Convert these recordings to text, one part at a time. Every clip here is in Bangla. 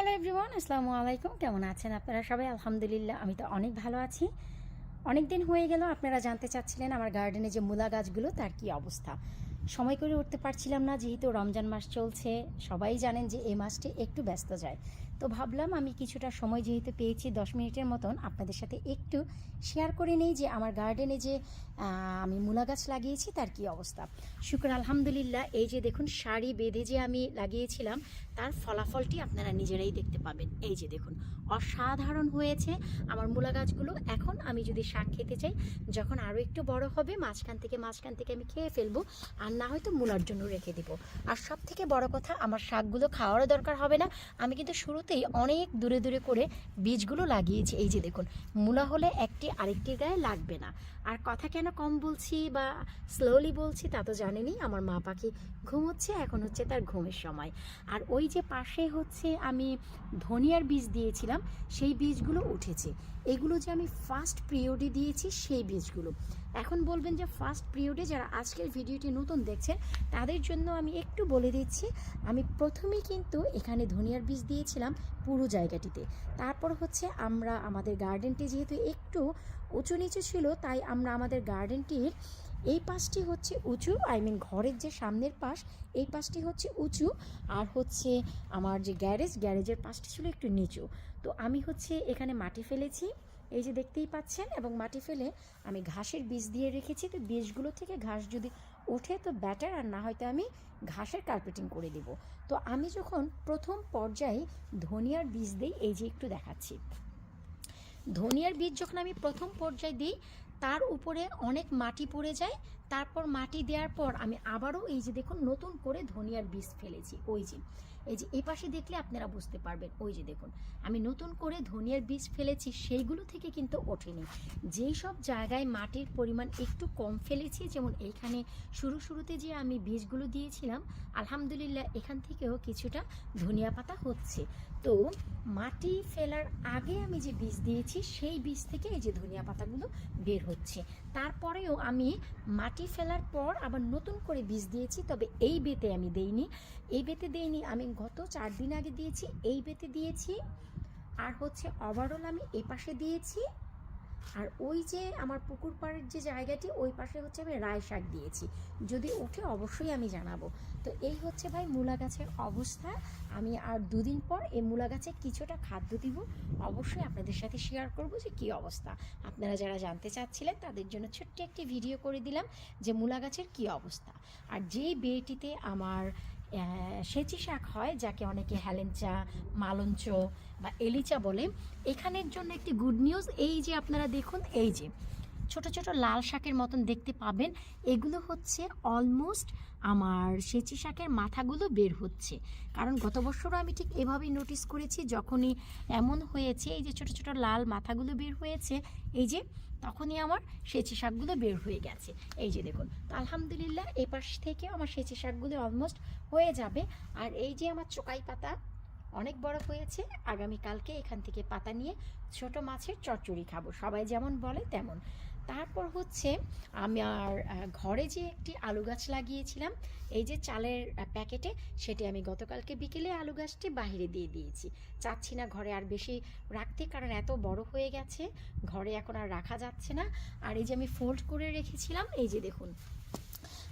হ্যালো এভরিওয়ান আসসালামু আলাইকুম কেমন আছেন আপনারা সবাই? আলহামদুলিল্লাহ, আমি তো অনেক ভালো আছি। অনেক দিন হয়ে গেল, আপনারা জানতে চাচ্ছিলেন আমার গার্ডেনে যে মূলা গাছগুলো, তার কি অবস্থা? সময় করে উঠতে পারছিলাম না, যেহেতু রমজান মাস চলছে, সবাই জানেন যে এই মাসটি একটু ব্যস্ত যায়। তো ভাবলাম আমি কিছুটা সময় যেহেতু পেয়েছি দশ মিনিটের মতন, আপনাদের সাথে একটু শেয়ার করে নেই যে আমার গার্ডেনে যে আমি মূলা গাছ লাগিয়েছি তার কি অবস্থা। শুক্র আলহামদুলিল্লাহ, এই যে দেখুন শাড়ি বেঁধে যে আমি লাগিয়েছিলাম, তার ফলাফলটি আপনারা নিজেরাই দেখতে পাবেন। এই যে দেখুন, অসাধারণ হয়েছে আমার মূলা গাছগুলো। এখন আমি যদি শাক খেতে চাই, যখন আরও একটু বড় হবে, মাঝখান থেকে মাঝখান থেকে আমি খেয়ে ফেলব, আর না হয়তো মূলার জন্য রেখে দিব। আর সব থেকে বড় কথা, আমার শাকগুলো খাওয়ারও দরকার হবে না। আমি কিন্তু শুরুতেই অনেক দূরে দূরে করে বীজগুলো লাগিয়েছি। এই যে দেখুন, মূলা হলে একটি আরেকটির গায়ে লাগবে না। আর কথা কেন কম বলছি বা স্লোলি বলছি তা তো জানেনই, আমার মা পাখি ঘুমোচ্ছে, এখন হচ্ছে তার ঘুমের সময়। আর ওই যে পাশে হচ্ছে আমি ধনিয়ার বীজ দিয়েছিলাম, সেই বীজগুলো উঠেছে। এগুলো যে আমি ফার্স্ট পিরিয়ডে দিয়েছি, সেই বীজগুলো। এখন বলবেন যে ফার্স্ট পিরিয়ডে যারা আজকের ভিডিওটি নতুন দেখছেন, তাদের জন্য আমি একটু বলে দিচ্ছি, আমি প্রথমেই কিন্তু এখানে ধনিয়ার বীজ দিয়েছিলাম পুরো জায়গাটিতে। তারপর হচ্ছে আমরা আমাদের গার্ডেনটি যেহেতু একটু উঁচু নিচু ছিল, তাই আমরা আমাদের গার্ডেনটির এই পাশটি হচ্ছে উঁচু আই মিন ঘরের যে সামনের পাশ, এই পাশটি হচ্ছে উঁচু, আর হচ্ছে আমার যে গ্যারেজ গ্যারেজের পাশটি ছিল একটু নিচু। তো আমি হচ্ছে এখানে মাটি ফেলেছি এই যে দেখতেই পাচ্ছেন, এবং মাটি ফেলে আমি ঘাসের বীজ দিয়ে রেখেছি। তো বীজগুলো থেকে ঘাস যদি ওঠে, তো ব্যাটার, আর না হয়তো আমি ঘাসের কার্পেটিং করে দেব। তো আমি যখন প্রথম পর্যায়ে ধনিয়ার বীজ দিই, এই যে একটু দেখাচ্ছি। ধনিয়ার বীজ যখন আমি প্রথম পর্যায়ে দিই, তার উপরে অনেক মাটি পড়ে যায় তারপর মাটি দেওয়ার পর আমি আবারও এই যে দেখুন, নতুন করে ধনিয়ার বীজ ফেলেছি। ওই যে, এই যে এই পাশে দেখলে আপনারা বুঝতে পারবেন। ওই যে দেখুন, আমি নতুন করে ধনিয়ার বীজ ফেলেছি, সেইগুলো থেকে কিন্তু ওঠেনি। যেই সব জায়গায় মাটির পরিমাণ একটু কম ফেলেছি, যেমন এইখানে শুরু শুরুতে যে আমি বীজগুলো দিয়েছিলাম, আলহামদুলিল্লাহ এখান থেকেও কিছুটা ধনিয়া পাতা হচ্ছে। তো মাটি ফেলার আগে আমি যে বীজ দিয়েছি, সেই বীজ থেকে এই যে ধনিয়া পাতাগুলো বের হচ্ছে। তারপরেও আমি মাটি ফেলার পর আবার নতুন করে বীজ দিয়েছি, তবে এই বেতে আমি দেইনি। এই বেতে দেইনি, আমি গত চার দিন আগে দিয়েছি, এই বেতে দিয়েছি। আর হচ্ছে ওভারঅল আমি এ পাশে দিয়েছি। আর ওই যে আমার পুকুর পাড়ের যে জায়গাটি, ওই পাশে হচ্ছে আমি রায় শাক দিয়েছি। যদি ওঠে অবশ্যই আমি জানাব। তো এই হচ্ছে ভাই মূলা গাছের অবস্থা। আমি আর দুদিন পর এই মূলা গাছে কিছুটা খাদ্য দিব। অবশ্যই আপনাদের সাথে শেয়ার করব যে কী অবস্থা। আপনারা যারা জানতে চাচ্ছিলেন, তাদের জন্য ছোট্ট একটি ভিডিও করে দিলাম যে মূলা গাছের কী অবস্থা। আর যেই বিয়েটিতে আমার সেচি শাক হয়, যাকে অনেকে হ্যালেঞ্চা, মালঞ্চ বা এলিচা বলে। এখানের জন্য একটি গুড নিউজ এই যে আপনারা দেখুন, এই যে ছোট ছোট লাল শাকের মতন দেখতে পাবেন। এগুলো হচ্ছে অলমোস্ট আমার সেচি শাকের মাথাগুলো বের হচ্ছে। কারণ গত বছরও আমি ঠিক এভাবেই নোটিস করেছি, যখনই এমন হয়েছে, এই যে ছোট ছোট লাল মাথাগুলো বের হয়েছে, এই যে তখনই আমার সেচি শাকগুলো বের হয়ে গেছে। এই যে দেখুন আলহামদুলিল্লাহ এই পাশ থেকে আমার সেচি শাকগুলো অলমোস্ট হয়ে যাবে। আর এই যে আমার চোকাই পাতা অনেক বড় হয়েছে, আগামীকালকে এখান থেকে পাতা নিয়ে ছোট মাছের চচ্চড়ি খাব। সবাই যেমন বলে তেমন। তারপর হচ্ছে আমার ঘরে যে একটি আলু গাছ লাগিয়েছিলাম, এই যে চালের প্যাকেটে, সেটি আমি গতকালকে বিকেলে আলু গাছটি বাইরে দিয়ে দিয়েছি। চাচ্ছি না ঘরে আর বেশি রাখতে, কারণ এত বড় হয়ে গেছে, ঘরে এখন আর রাখা যাচ্ছে না। আর এই যে আমি ফোল্ড করে রেখেছিলাম, এই যে দেখুন,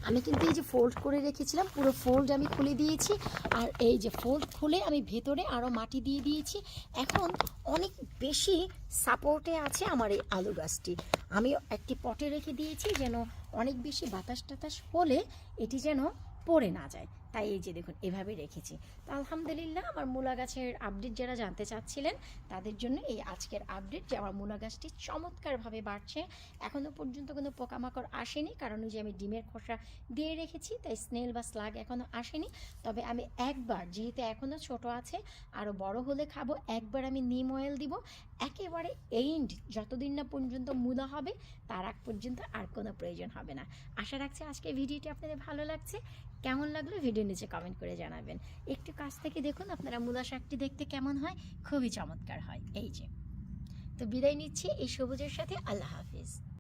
আমি কিন্তু এই যে ফোল্ড করে রেখেছিলাম, পুরো ফোল্ড আমি খুলে দিয়েছি, আর এই যে ফোল্ড খুলে আমি ভেতরে আরও মাটি দিয়ে দিয়েছি। এখন অনেক বেশি সাপোর্টে আছে আমার এই আলু গাছটি। আমি একটি পটে রেখে দিয়েছি যেন অনেক বেশি বাতাস টাতাস হলে এটি যেন পড়ে না যায়। তাই এই যে দেখুন, এভাবে রেখেছি। তো আলহামদুলিল্লাহ আমার মূলা গাছের আপডেট যারা জানতে চাচ্ছিলেন, তাদের জন্য এই আজকের আপডেট যে আমার মূলা গাছটি চমৎকারভাবে বাড়ছে এখনও পর্যন্ত কোনো পোকামাকড় আসেনি, কারণ ওই যে আমি ডিমের খোসা দিয়ে রেখেছি, তাই স্নেল বা স্লাগ এখনও আসেনি। তবে আমি একবার, যেহেতু এখনও ছোট আছে আরও বড় হলে খাব, একবার আমি নিম অয়েল দিব একেবারে এইন্ড যতদিন না পর্যন্ত মূলা হবে, তার আগ পর্যন্ত আর কোনো প্রয়োজন হবে না। আশা রাখছি আজকে ভিডিওটি আপনাদের ভালো লাগছে। কেমন লাগল ভিডিও নিচে কমেন্ট করে জানাবেন। একটু কাছ থেকে দেখুন আপনারা মূলা শাকটি দেখতে কেমন হয়, খুবই চমৎকার হয়। এই যে। তো বিদায় নিচ্ছি, এই সবুজের সাথে আল্লাহ হাফিজ।